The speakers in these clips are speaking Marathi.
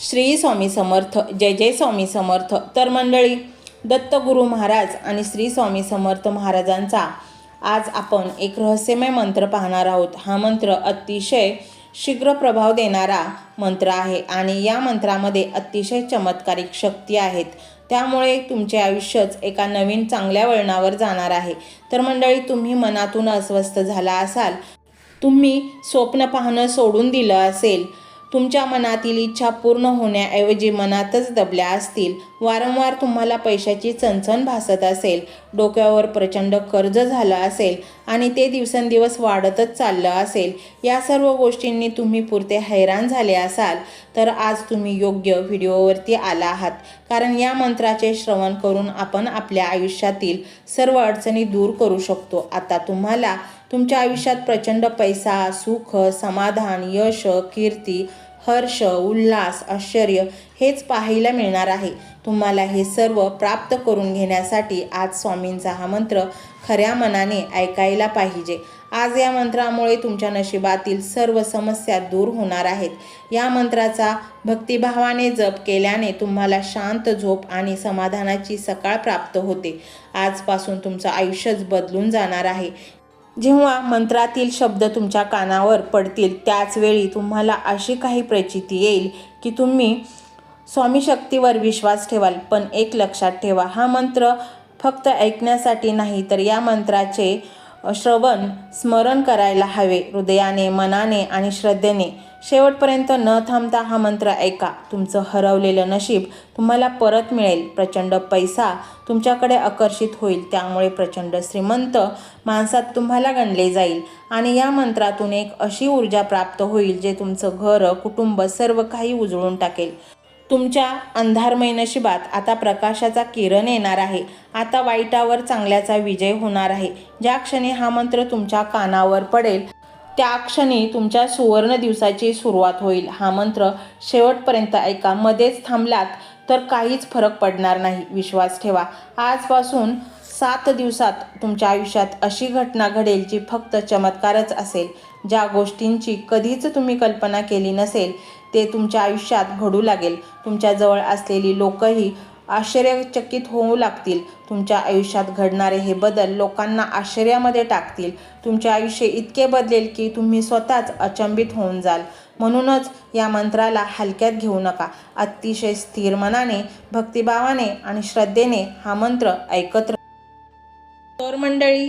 श्री स्वामी समर्थ जय जय स्वामी समर्थ. तर मंडळी दत्तगुरू महाराज आणि श्री स्वामी समर्थ महाराजांचा आज आपण एक रहस्यमय मंत्र पाहणार आहोत. हा मंत्र अतिशय शीघ्र प्रभाव देणारा मंत्र आहे आणि या मंत्रामध्ये अतिशय चमत्कारिक शक्ती आहेत. त्यामुळे तुमचे आयुष्यच एका नवीन चांगल्या वळणावर जाणार आहे. तर मंडळी तुम्ही मनातून अस्वस्थ झाला असाल तुम्ही स्वप्न पाहणं सोडून दिलं असेल तुमच्या मनातील इच्छा पूर्ण होण्याऐवजी मनातच दबल्या असतील वारंवार तुम्हाला पैशाची चणचण भासत असेल डोक्यावर प्रचंड कर्ज झालं असेल आणि ते दिवसेंदिवस वाढतच चाललं असेल या सर्व गोष्टींनी तुम्ही पुरते हैराण झाले असाल तर आज तुम्ही योग्य व्हिडिओवरती आला आहात. कारण या मंत्राचे श्रवण करून आपण आपल्या आयुष्यातील सर्व अडचणी दूर करू शकतो. आता तुम्हाला तुमच्या आयुष्यात प्रचंड पैसा सुख समाधान यश कीर्ती हर्ष उल्हास आश्चर्य हेच पाहायला मिळणार आहे. तुम्हाला हे सर्व प्राप्त करून घेण्यासाठी आज स्वामींचा हा मंत्र खऱ्या मनाने ऐकायला पाहिजे. आज या मंत्रामुळे तुमच्या नशिबातील सर्व समस्या दूर होणार आहेत. या मंत्राचा भक्तिभावाने जप केल्याने तुम्हाला शांत झोप आणि समाधानाची सकाळ प्राप्त होते. आजपासून तुमचं आयुष्यच बदलून जाणार आहे. जेव्हा मंत्रातील शब्द तुमच्या कानावर पडतील त्याचवेळी तुम्हाला अशी काही प्रचिती येईल की तुम्ही स्वामी शक्तीवर विश्वास ठेवाल. पण एक लक्षात ठेवा हा मंत्र फक्त ऐकण्यासाठी नाही तर या मंत्राचे श्रवण स्मरण करायला हवे. हृदयाने मनाने आणि श्रद्धेने. शेवटपर्यंत न थांबता हा मंत्र ऐका. तुमचं हरवलेलं नशीब तुम्हाला परत मिळेल. प्रचंड पैसा तुमच्याकडे आकर्षित होईल. त्यामुळे प्रचंड श्रीमंत माणसात तुम्हाला गणले जाईल. आणि या मंत्रातून एक अशी ऊर्जा प्राप्त होईल जे तुमचं घर कुटुंब सर्व काही उजळून टाकेल. तुमच्या अंधारमय नशिबात आता प्रकाशाचा किरण येणार आहे. आता वाईटावर चांगल्याचा विजय होणार आहे. ज्या क्षणी हा मंत्र तुमच्या कानावर पडेल त्या क्षणी तुमच्या सुवर्ण दिवसाची सुरुवात होईल. हा मंत्र शेवटपर्यंत ऐका. मध्येच थांबलात तर काहीच फरक पडणार नाही. विश्वास ठेवा. आजपासून सात दिवसात तुमच्या आयुष्यात अशी घटना घडेल जी फक्त चमत्कारच असेल. ज्या गोष्टींची कधीच तुम्ही कल्पना केली नसेल ते तुमच्या आयुष्यात घडू लागेल. तुमच्याजवळ असलेली लोकही आश्चर्यचकित होऊ लागतील. तुमच्या आयुष्यात घडणारे हे बदल लोकांना आश्चर्यामध्ये टाकतील. तुमचे आयुष्य इतके बदलेल की तुम्ही स्वतःच अचंबित होऊन जाल. म्हणूनच या मंत्राला हलक्यात घेऊ नका. अतिशय स्थिर मनाने भक्तिभावाने आणि श्रद्धेने हा मंत्र ऐकत तर मंडळी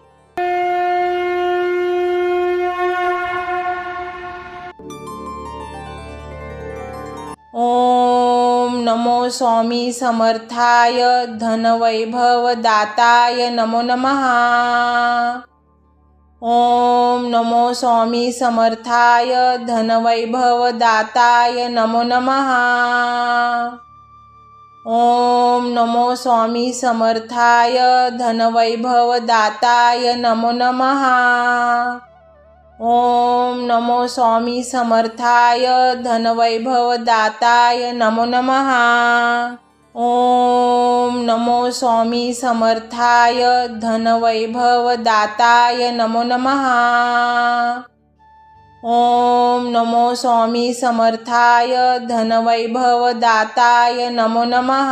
नमो स्वामी समर्थाय धनवैभव दाताय नमो नमः। ॐ नमो स्वामी समर्थाय धनवैभव दाताय नमो नमः। ॐ नमो स्वामी समर्थाय धनवैभव दाताय नमो नमः। ओम नमो स्वामी समर्थाय धनवैभव दाताय नमो नमः। ओम नमो स्वामी समर्थाय धनवैभव दाताय नमो नमः। ओम नमो स्वामी समर्थाय धनवैभवदाताय नमो नमः।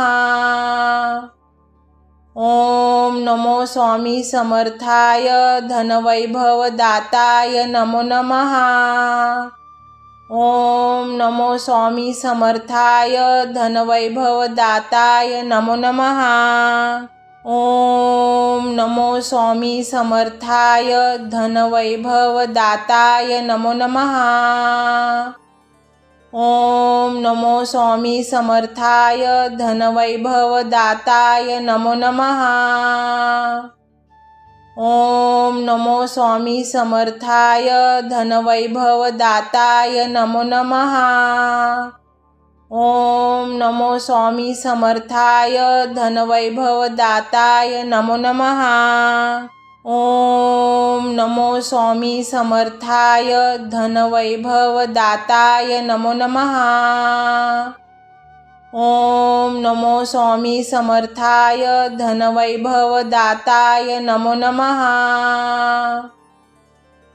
ओम नमो स्वामी समर्थाय धनवैभवदाताय नमो नमः। ओम नमो स्वामी समर्थाय धनवैभवदाताय नमो नमः। ओम नमो स्वामी समर्थाय धनवैभवदाताय नमो नमः। ओम नमो स्वामी समर्थाय धनवैभवदाताय नमो नमः। ओम नमो स्वामी समर्थाय धनवैभवदाताय नमो नमः। ओम नमो स्वामी समर्थाय धनवैभवदाताय नमो नमः। ओम नमो स्वामी समर्थाय धनवैभवदाताय नमो नमः। ओम नमो स्वामी समर्थाय धनवैभवदाताय नमो नमः।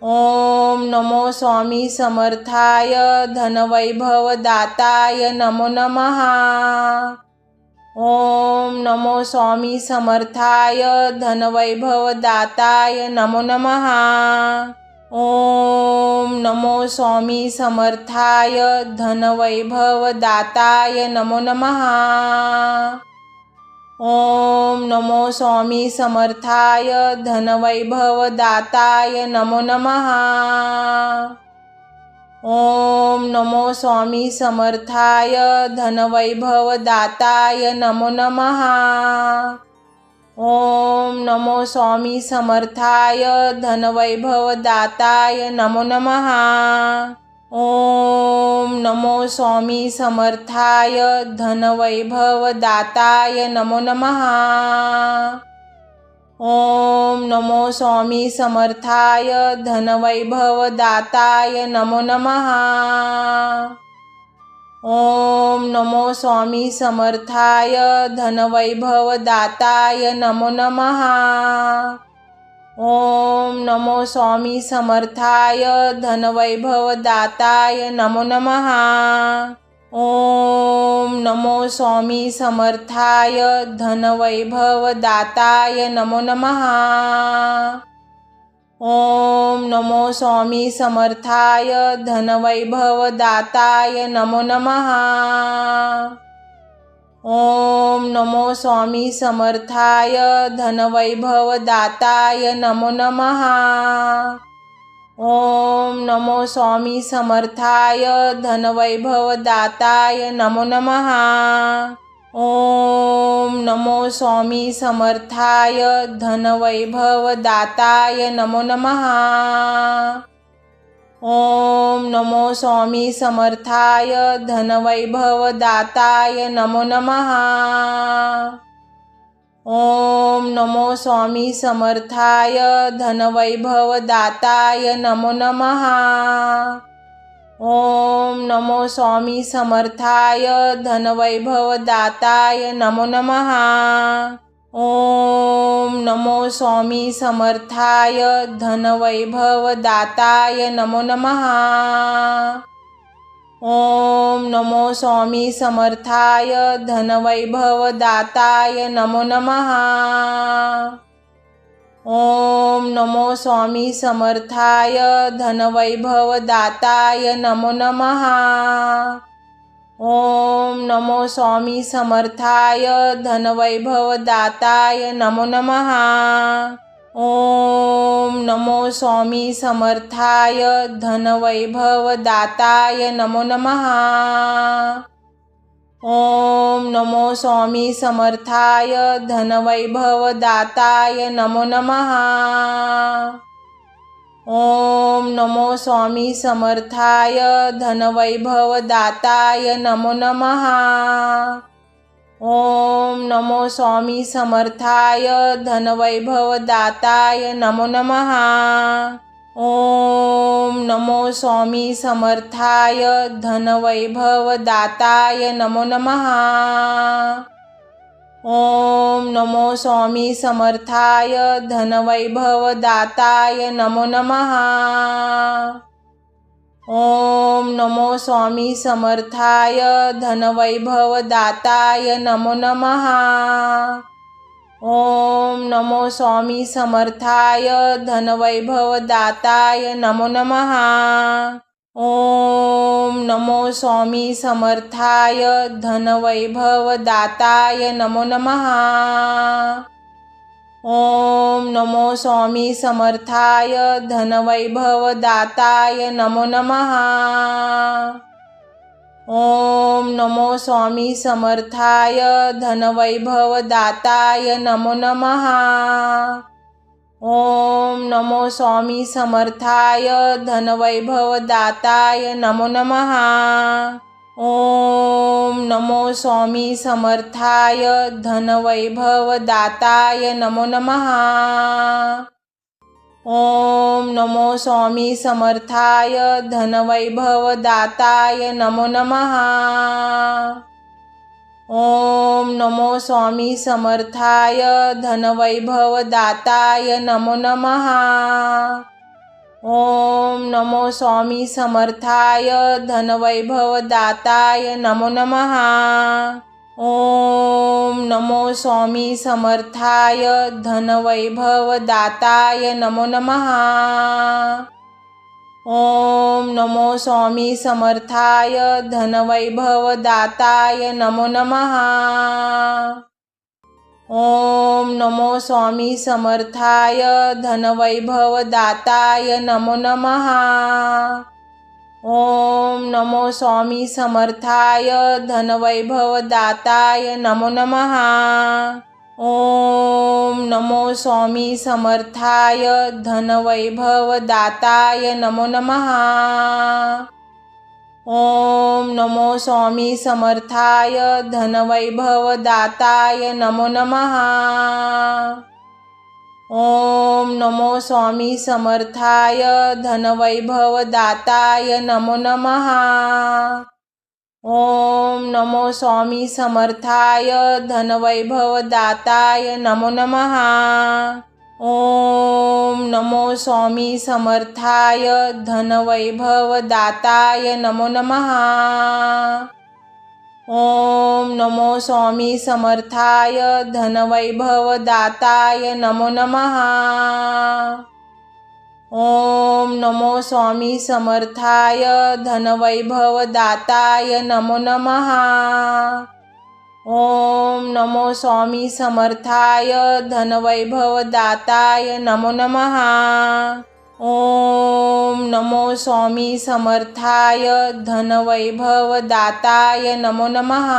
ओम नमो स्वामी समर्थाय धनवैभवदाताय नमो नमः। ओम नमो स्वामी समर्थाय धनवैभवदाताय नमो नमः। ओम नमो स्वामी समर्थाय धनवैभवदाताय नमो नमः। ओम नमो स्वामी समर्थाय धनवैभवदाताय नमो नमः। ओम नमो स्वामी समर्थाय धनवैभवदाताय नमो नमः। ओम नमो स्वामी समर्थाय धनवैभवदाताय नमो नमः। ओम नमो स्वामी समर्थाय धनवैभवदाताय नमो नमः। ओम नमो स्वामी समर्थाय धनवैभवदाताय नमो नमः। ओम नमो स्वामी समर्थाय धनवैभवदाताय नमो नमः। ओम नमो स्वामी समर्थाय धनवैभवदाताय नमो नमः। ओम नमो स्वामी समर्थाय धनवैभवदाताय नमो नमः। ओम नमो स्वामी समर्थाय धनवैभवदाताय नमो नमः। ओम नमो स्वामी समर्थाय धनवैभवदाताय नमो नमः। ओम नमो स्वामी समर्थाय धनवैभवदाताय नमो नमः। ओम नमो स्वामी समर्थाय धनवैभवदाताय नमो नमः। ओम नमो स्वामी समर्थाय धनवैभवदाताय नमो नमः। ओम नमो स्वामी समर्थाय धनवैभवदाताय नमो नमः। ओम नमो स्वामी समर्थाय धनवैभवदाताय नमो नमः। ओम नमो स्वामी समर्थाय धनवैभवदाताय नमो नमः। ओम नमो स्वामी समर्थाय धनवैभवदाताय नमो नमः। ओम नमो स्वामी समर्थाय धनवैभवदाताय नमो नमः। ओम नमो स्वामी समर्थाय धनवैभवदाताय नमो नमः। ओम नमो स्वामी समर्थाय धनवैभवदाताय नमो नमः। ओम नमो स्वामी समर्थाय धनवैभवदाताय नमो नमः। ओम नमो स्वामी समर्थाय धनवैभवदाताय नमो नमः। ओम नमो स्वामी समर्थाय धनवैभवदाताय नमो नमः। ओम नमो स्वामी समर्थाय धनवैभवदाताय नमो नमः। ओम नमो स्वामी समर्थाय धनवैभवदाताय नमो नमः। ओम नमो स्वामी समर्थाय धनवैभव दाताय नमो नमः। ओम नमो स्वामी समर्थाय धनवैभव दाताय नमो नमः। ओम नमो स्वामी समर्थाय धनवैभव दाताय नमो नमः। ओम नमो स्वामी समर्थाय धनवैभव दाताय नमो नमः। ओम नमो स्वामी समर्थाय धनवैभव दाताय नमो नमः। ओम नमो स्वामी समर्थाय धनवैभव दाताय नमो नमः। ओम नमो स्वामी समर्थाय धनवैभव दाताय नमो नमः। ओम नमो स्वामी समर्थाय धनवैभव दाताय नमो नमः। ओम नमो स्वामी समर्थाय धनवैभव दाताय नमो नमः। ओम नमो स्वामी समर्थाय धनवैभव दाताय नमो नमः। ओम नमो स्वामी समर्थाय धनवैभव दाताय नमो नमः। ओम नमो स्वामी समर्थाय धनवैभव दाताय नमो नमः। ओम नमो स्वामी समर्थाय धनवैभव दाताय नमो नमः। ओम नमो स्वामी समर्थाय धनवैभव दाताय नमो नमः। ओम नमो स्वामी समर्थाय धनवैभव दाताय नमो नमः। ओम नमो स्वामी समर्थाय धनवैभव दाताय नमो नमः। ओम नमो स्वामी समर्थाय धनवैभव दाताय नमो नमः। ओम नमो स्वामी समर्थाय धनवैभव दाताय नमो नमः। ओम नमो स्वामी समर्थाय धनवैभव दाताय नमो नमः। ओम नमो स्वामी समर्थाय धनवैभव दाताय नमो नमः। ओम नमो स्वामी समर्थाय धनवैभव दाताय नमो नमः। ओम नमो स्वामी समर्थाय धनवैभव दाताय नमो नमः। ओम नमो स्वामी समर्थाय धनवैभव दाताय नमो नमः।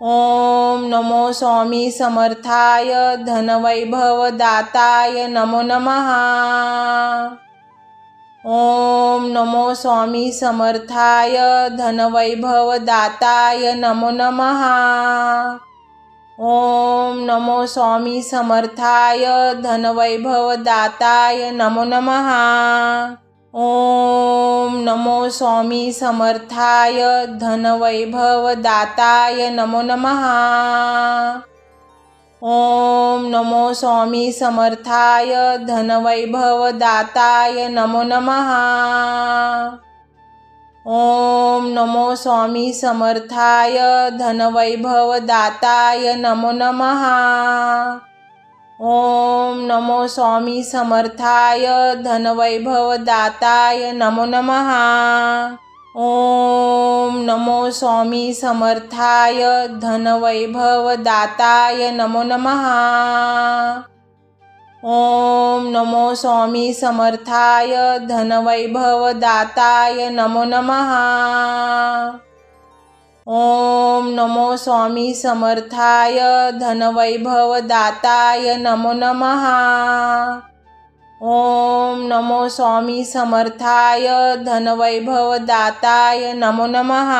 ओम नमो स्वामी समर्थाय धनवैभव दाताय नमो नमः। ओम नमो स्वामी समर्थाय धनवैभव दाताय नमो नमः। ओम नमो स्वामी समर्थाय धनवैभव दाताय नमो नमः। ओम नमो स्वामी समर्थाय धनवैभव दाताय नमो नमः। ओम नमो स्वामी समर्थाय धनवैभव दाताय नमो नमः। ओम नमो स्वामी समर्थाय धनवैभव दाताय नमो नमः। ओम नमो स्वामी समर्थाय धनवैभव दाताय नमो नमः। ओम नमो स्वामी समर्थाय धनवैभव दाताय नमो नमः। ओम नमो स्वामी समर्थाय धनवैभव दाताय नमो नमः। ओम नमो स्वामी समर्थाय धनवैभव दाताय नमो नमः। ओम नमो स्वामी समर्थाय धनवैभव दाताय नमो नमः।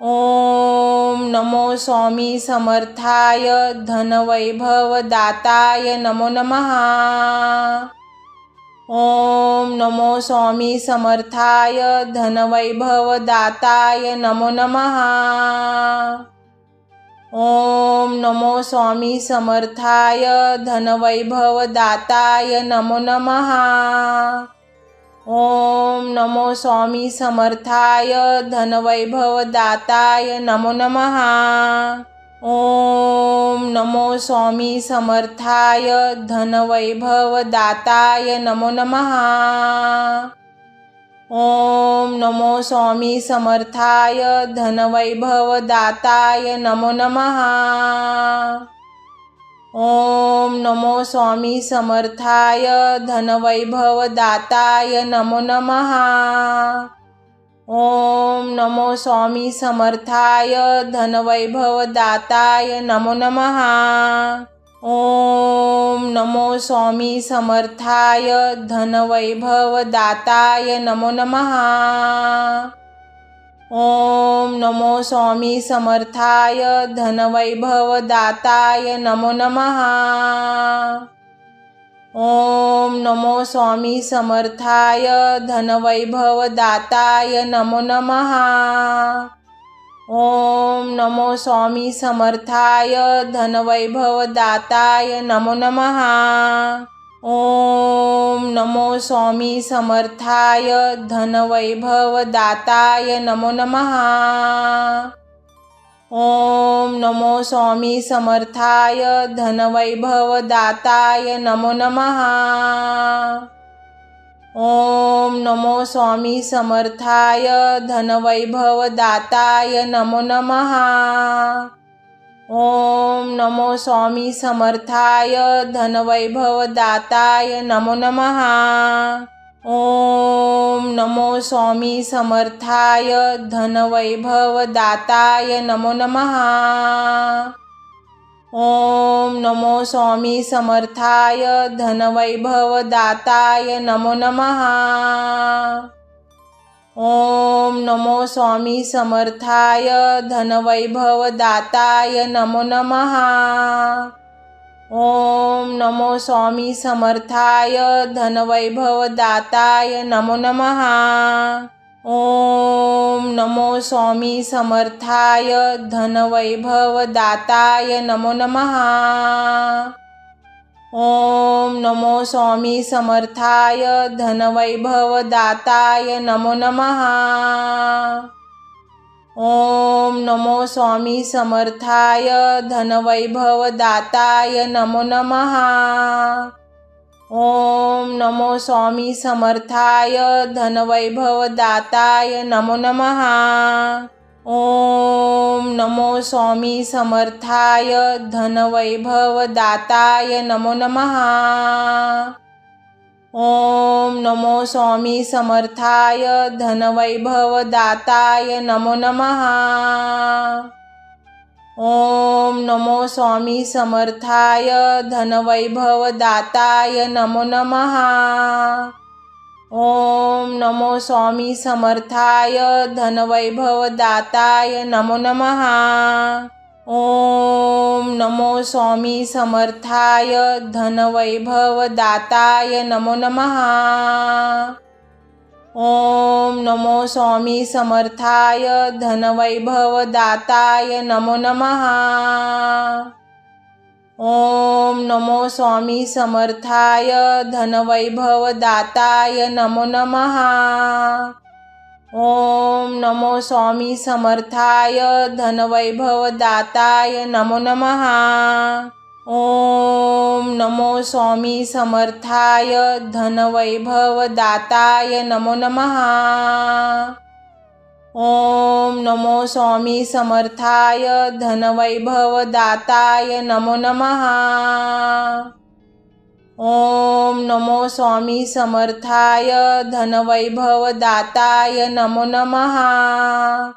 ओम नमो स्वामी समर्थाय धनवैभव दाताय नमो नमः। ओम नमो स्वामी समर्थाय धनवैभव दाताय नमो नमः। ओम नमो स्वामी समर्थाय धनवैभव दाताय नमो नमः। ओम नमो स्वामी समर्थाय धनवैभवदाताय नमो नमः। ओम नमो स्वामी समर्थाय धनवैभवदाताय नमो नमः। ओम नमो स्वामी समर्थाय धनवैभवदाताय नमो नमः। ओम नमो स्वामी समर्थाय धनवैभवदाताय नमो नमः। ओम नमो स्वामी समर्थाय धनवैभवदाताय नमो नमः। ओम नमो स्वामी समर्थाय धनवैभवदाताय नमो नमः। ओम नमो स्वामी समर्थाय धनवैभवदाताय नमो नमः। ओम नमो स्वामी समर्थाय धनवैभवदाताय नमो नमः। ओम नमो स्वामी समर्थाय धनवैभवदाताय नमो नमः। ओम नमो स्वामी समर्थाय धनवैभवदाताय नमो नमः। ओम नमो स्वामी समर्थाय धनवैभवदाताय नमो नमः। ओम नमो स्वामी समर्थाय धनवैभवदाताय नमो नमः। ओम नमो स्वामी समर्थाय धनवैभवदाताय नमो नमः। ओम नमो स्वामी समर्थाय धनवैभवदाताय नमो नमः। ओम नमो स्वामी समर्थाय धनवैभवदाताय नमो नमः। ओम नमो स्वामी समर्थाय धनवैभवदाताय नमो नमः। ओम नमो स्वामी समर्थाय धनवैभवदाताय नमो नमः। ओम नमो स्वामी समर्थाय धनवैभवदाताय नमो नमः। ओम नमो स्वामी समर्थाय धनवैभवदाताय नमो नमः। ओम नमो स्वामी समर्थाय धनवैभवदाताय नमो नमः। ओम नमो स्वामी समर्थाय धनवैभवदाताय नमो नमः। ओम नमो स्वामी समर्थाय धनवैभवदाताय नमो नमः। ओम नमो स्वामी समर्थाय धनवैभवदाताय नमो नमः। ओम नमो स्वामी समर्थाय धनवैभवदाताय नमो नमः। ओम नमो स्वामी समर्थाय धनवैभवदाताय नमो नमः। ओम नमो स्वामी समर्थाय धनवैभवदाताय नमो नमः। ओम नमो स्वामी समर्थाय धनवैभवदाताय नमो नमः। ओम नमो स्वामी समर्थाय धनवैभवदाताय नमो नमः। ओम नमो स्वामी समर्थाय धनवैभवदाताय नमो नमः। ओम नमो स्वामी समर्थाय धनवैभवदाताय नमो नमः। ओम नमो स्वामी समर्थाय धनवैभवदाताय नमो नमः। ओम नमो स्वामी समर्थाय धनवैभवदाताय नमो नमः।